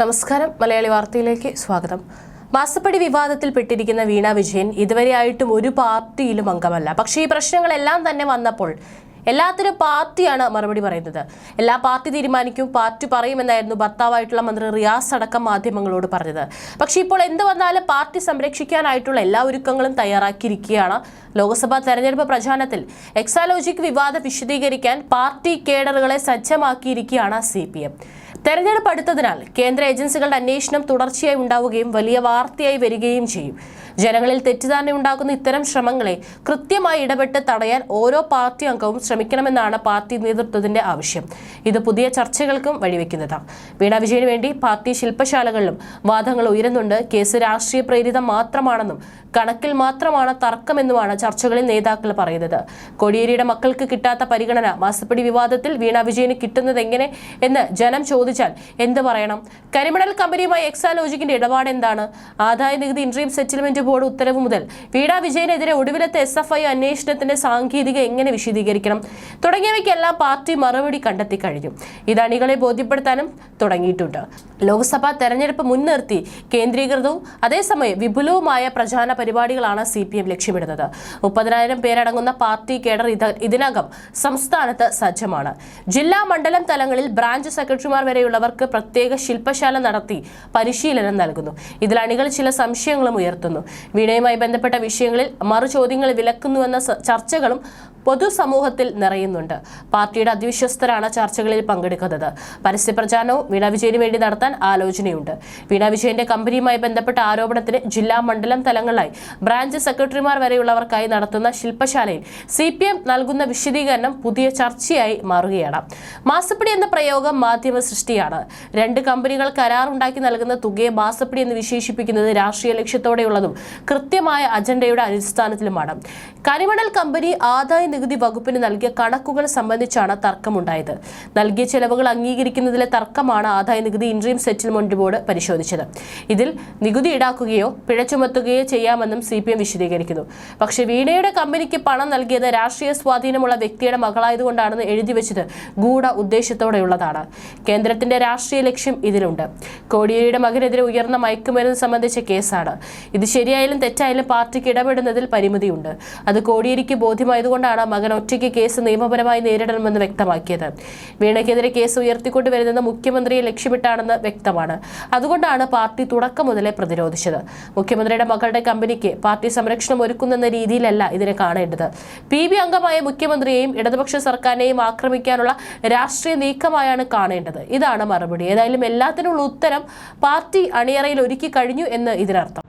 നമസ്കാരം. മലയാളി വാർത്തയിലേക്ക് സ്വാഗതം. മാസപ്പടി വിവാദത്തിൽ പെട്ടിരിക്കുന്ന വീണ വിജയൻ ഇതുവരെയായിട്ടും ഒരു പാർട്ടിയിലും അംഗമല്ല. പക്ഷേ ഈ പ്രശ്നങ്ങളെല്ലാം തന്നെ വന്നപ്പോൾ എല്ലാത്തിനും പാർട്ടിയാണ് മറുപടി പറയുന്നത്. എല്ലാ പാർട്ടി തീരുമാനിക്കും പാർട്ടി പറയുമെന്നായിരുന്നു ഭർത്താവായിട്ടുള്ള മന്ത്രി റിയാസ് അടക്കം മാധ്യമങ്ങളോട് പറഞ്ഞത്. പക്ഷേ ഇപ്പോൾ എന്ത് വന്നാലും പാർട്ടി സംരക്ഷിക്കാനായിട്ടുള്ള എല്ലാ ഒരുക്കങ്ങളും തയ്യാറാക്കിയിരിക്കുകയാണ് ലോക്സഭാ തെരഞ്ഞെടുപ്പ് പ്രചാരണത്തിൽ. എക്സാലോജിക് വിവാദം വിശദീകരിക്കാൻ പാർട്ടി കേഡറുകളെ സജ്ജമാക്കിയിരിക്കുകയാണ് സി തെരഞ്ഞെടുപ്പ് അടുത്തതിനാൽ കേന്ദ്ര ഏജൻസികളുടെ അന്വേഷണം തുടർച്ചയായി ഉണ്ടാവുകയും വലിയ വാർത്തയായി വരികയും ചെയ്യും. ജനങ്ങളിൽ തെറ്റിദ്ധാരണ ഉണ്ടാക്കുന്ന ഇത്തരം ശ്രമങ്ങളെ കൃത്യമായി ഇടപെട്ട് തടയാൻ ഓരോ പാർട്ടി അംഗവും ശ്രമിക്കണമെന്നാണ് പാർട്ടി നേതൃത്വത്തിന്റെ ആവശ്യം. ഇത് പുതിയ ചർച്ചകൾക്കും വഴിവെക്കുന്നതാണ് വീണ വിജയന് വേണ്ടി പാർട്ടി ശില്പശാലകളിലും വാദങ്ങൾ ഉയരുന്നുണ്ട്. കേസ് രാഷ്ട്രീയ പ്രേരിതം മാത്രമാണെന്നും കണക്കിൽ മാത്രമാണ് തർക്കമെന്നുമാണ് ചർച്ചകളിൽ നേതാക്കൾ പറയുന്നത്. കോടിയേരിയുടെ മക്കൾക്ക് കിട്ടാത്ത പരിഗണന മാസപ്പടി വിവാദത്തിൽ വീണ വിജയന് കിട്ടുന്നത് എങ്ങനെ എന്ന് ജനം ചോദിച്ചാൽ എന്ത് പറയണം? കരിമണൽ കമ്പനിയുമായി എക്സാലോജിക്കിന്റെ ഇടപാട് എന്താണ്? ആദായ നികുതി ഇൻട്രീം സെറ്റിൽമെന്റ് ബോർഡ് ഉത്തരവ് മുതൽ വീണ വിജയനെതിരെ ഒടുവിലത്തെ എസ് എഫ് ഐ അന്വേഷണത്തിന്റെ സാങ്കേതിക എങ്ങനെ വിശദീകരിക്കണം? തുടങ്ങിയവയ്ക്കെല്ലാം പാർട്ടി മറുപടി കണ്ടെത്തി കഴിഞ്ഞു. ഇത് അണികളെ ബോധ്യപ്പെടുത്താനും തുടങ്ങിയിട്ടുണ്ട്. ലോക്സഭാ തെരഞ്ഞെടുപ്പ് മുൻനിർത്തി കേന്ദ്രീകൃതവും അതേസമയം വിപുലവുമായ പ്രചാരണ പരിപാടികളാണ് സി പി എം ലക്ഷ്യമിടുന്നത്. മുപ്പതിനായിരം പേരടങ്ങുന്ന പാർട്ടി കേഡർ ഇത് ഇതിനകം സംസ്ഥാനത്ത് സജ്ജമാണ്. ജില്ലാ മണ്ഡലം തലങ്ങളിൽ ബ്രാഞ്ച് സെക്രട്ടറിമാർ വരെയുള്ളവർക്ക് പ്രത്യേക ശില്പശാല നടത്തി പരിശീലനം നൽകുന്നു. ഇതിൽ അണികൾ ചില സംശയങ്ങളും ഉയർത്തുന്നു. വീണയുമായി ബന്ധപ്പെട്ട വിഷയങ്ങളിൽ മറുചോദ്യങ്ങൾ വിലക്കുന്നുവെന്ന ചർച്ചകളും പൊതുസമൂഹത്തിൽ നിറയുന്നുണ്ട്. പാർട്ടിയുടെ അതിവിശ്വസ്തരാണ് ചർച്ചകളിൽ പങ്കെടുക്കുന്നത്. പരസ്യപ്രചാരണവും വീണ വിജയന് വേണ്ടി നടത്താൻ ആലോചനയുണ്ട്. വീണ വിജയന്റെ കമ്പനിയുമായി ബന്ധപ്പെട്ട ആരോപണത്തിന് ജില്ലാ മണ്ഡലം തലങ്ങളിലായി. ബ്രാഞ്ച് സെക്രട്ടറിമാർ വരെയുള്ളവർക്കായി നടത്തുന്ന ശില്പശാലയിൽ സി പി എം നൽകുന്ന വിശദീകരണം പുതിയ ചർച്ചയായി മാറുകയാണ്. മാസപ്പടി എന്ന പ്രയോഗം മാധ്യമ സൃഷ്ടിയാണ്. രണ്ട് കമ്പനികൾ കരാറുണ്ടാക്കി നൽകുന്ന തുകയെ മാസപ്പടി എന്ന് വിശേഷിപ്പിക്കുന്നത് രാഷ്ട്രീയ ലക്ഷ്യത്തോടെയുള്ളതും കൃത്യമായ അജണ്ടയുടെ അടിസ്ഥാനത്തിലുമാണ്. കരിമണൽ കമ്പനി ആദായ നികുതി വകുപ്പിന് നൽകിയ കണക്കുകൾ സംബന്ധിച്ചാണ് തർക്കമുണ്ടായത്. നൽകിയ ചെലവുകൾ അംഗീകരിക്കുന്നതിലെ തർക്കമാണ് ആദായ നികുതി ഇൻട്രീം സെറ്റിൽമെന്റ് ബോർഡ് പരിശോധിച്ചത്. ഇതിൽ നികുതി ഈടാക്കുകയോ പിഴ ചുമത്തുകയോ ചെയ്യാമെന്നും സി പി എം വിശദീകരിക്കുന്നു. പക്ഷേ വീണയുടെ കമ്പനിക്ക് പണം നൽകിയത് രാഷ്ട്രീയ സ്വാധീനമുള്ള വ്യക്തിയുടെ മകളായതുകൊണ്ടാണെന്ന് എഴുതി വെച്ചത് ഗൂഢ ഉദ്ദേശത്തോടെയുള്ളതാണ്. കേന്ദ്രത്തിന്റെ രാഷ്ട്രീയ ലക്ഷ്യം ഇതിലുണ്ട്. കോടിയേരിയുടെ മകനെതിരെ ഉയർന്ന മയക്കുമരുന്ന് സംബന്ധിച്ച കേസാണ്. ഇത് ശരിയായാലും തെറ്റായാലും പാർട്ടിക്ക് ഇടപെടുന്നതിൽ പരിമിതിയുണ്ട്. അത് കോടിയേരിക്ക് ബോധ്യമായതുകൊണ്ടാണ് മകൻ ഒറ്റയ്ക്ക് കേസ് നിയമപരമായി നേരിടണമെന്ന് വ്യക്തമാക്കിയത്. വീണയ്ക്കെതിരെ കേസ് ഉയർത്തിക്കൊണ്ടുവരുന്നത് മുഖ്യമന്ത്രിയെ ലക്ഷ്യമിട്ടാണെന്ന് വ്യക്തമാണ്. അതുകൊണ്ടാണ് പാർട്ടി തുടക്കം മുതലേ പ്രതിരോധിച്ചത്. മുഖ്യമന്ത്രിയുടെ മകളുടെ കമ്പനിക്ക് പാർട്ടി സംരക്ഷണം ഒരുക്കുന്നെന്ന രീതിയിലല്ല ഇതിനെ കാണേണ്ടത്. പി ബി അംഗമായ മുഖ്യമന്ത്രിയെയും ഇടതുപക്ഷ സർക്കാരിനെയും ആക്രമിക്കാനുള്ള രാഷ്ട്രീയ നീക്കമായാണ് കാണേണ്ടത്. ഇതാണ് മറുപടി. ഏതായാലും എല്ലാത്തിനുള്ള ഉത്തരം പാർട്ടി അണിയറയിൽ ഒരുക്കി കഴിഞ്ഞു എന്ന് ഇതിനർത്ഥം.